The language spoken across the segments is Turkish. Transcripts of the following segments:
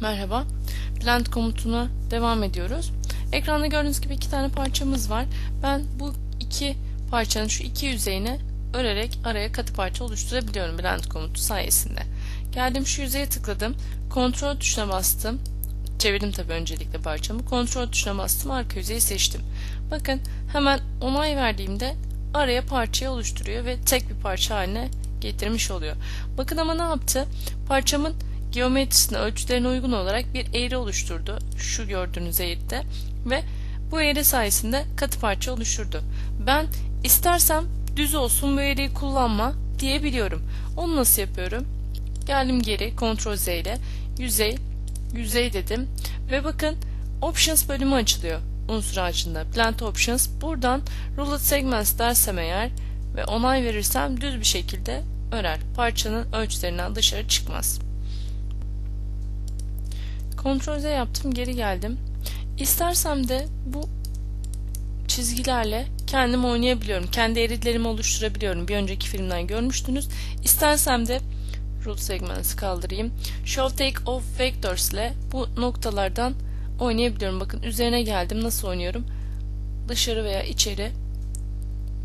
Merhaba. Blend komutuna devam ediyoruz. Ekranda gördüğünüz gibi iki tane parçamız var. Ben bu iki parçanın şu iki yüzeyine örerek araya katı parça oluşturabiliyorum blend komutu sayesinde. Geldim şu yüzeye tıkladım. Kontrol tuşuna bastım. Çevirdim tabi öncelikle parçamı. Kontrol tuşuna bastım. Arka yüzeyi seçtim. Bakın hemen onay verdiğimde araya parçayı oluşturuyor ve tek bir parça haline getirmiş oluyor. Bakın ama ne yaptı? Parçamın geometrisine, ölçülerine uygun olarak bir eğri oluşturdu. Şu gördüğünüz eğride ve bu eğri sayesinde katı parça oluşturdu. Ben istersem düz olsun bu eğriyi kullanma diyebiliyorum. Onu nasıl yapıyorum? Geldim geri Ctrl Z ile yüzey, yüzey dedim ve bakın Options bölümü açılıyor unsur ağacında. Blend Options. Buradan Ruled Segments dersem eğer ve onay verirsem düz bir şekilde örer. Parçanın ölçülerinden dışarı çıkmaz. Ctrl Z yaptım geri geldim. İstersem de bu çizgilerle kendim oynayabiliyorum. Kendi eritlerimi oluşturabiliyorum. Bir önceki filmden görmüştünüz. İstersem de root segments'i kaldırayım. Show take off vectors ile bu noktalardan oynayabiliyorum. Bakın üzerine geldim. Nasıl oynuyorum? Dışarı veya içeri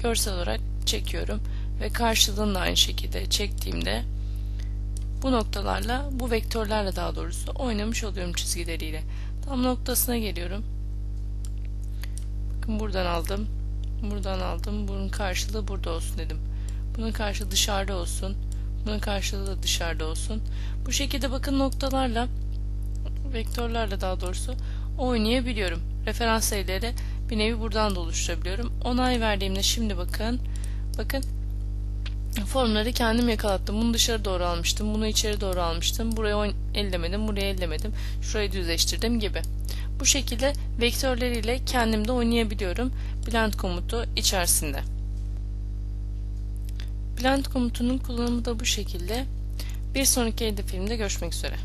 görsel olarak çekiyorum. Ve karşılığını aynı şekilde çektiğimde bu noktalarla, bu vektörlerle daha doğrusu oynamış oluyorum çizgileriyle. Tam noktasına geliyorum. Bakın buradan aldım. Buradan aldım. Bunun karşılığı burada olsun dedim. Bunun karşılığı dışarıda olsun. Bunun karşılığı da dışarıda olsun. Bu şekilde bakın noktalarla vektörlerle daha doğrusu oynayabiliyorum. Referans sayıları bir nevi buradan da oluşturabiliyorum. Onay verdiğimde şimdi bakın bakın formları kendim yakalattım. Bunu dışarı doğru almıştım. Bunu içeri doğru almıştım. Buraya ellemedim. Buraya ellemedim. Şurayı düzleştirdim gibi. Bu şekilde vektörleriyle kendim de oynayabiliyorum. Blend komutu içerisinde. Blend komutunun kullanımı da bu şekilde. Bir sonraki filmde görüşmek üzere.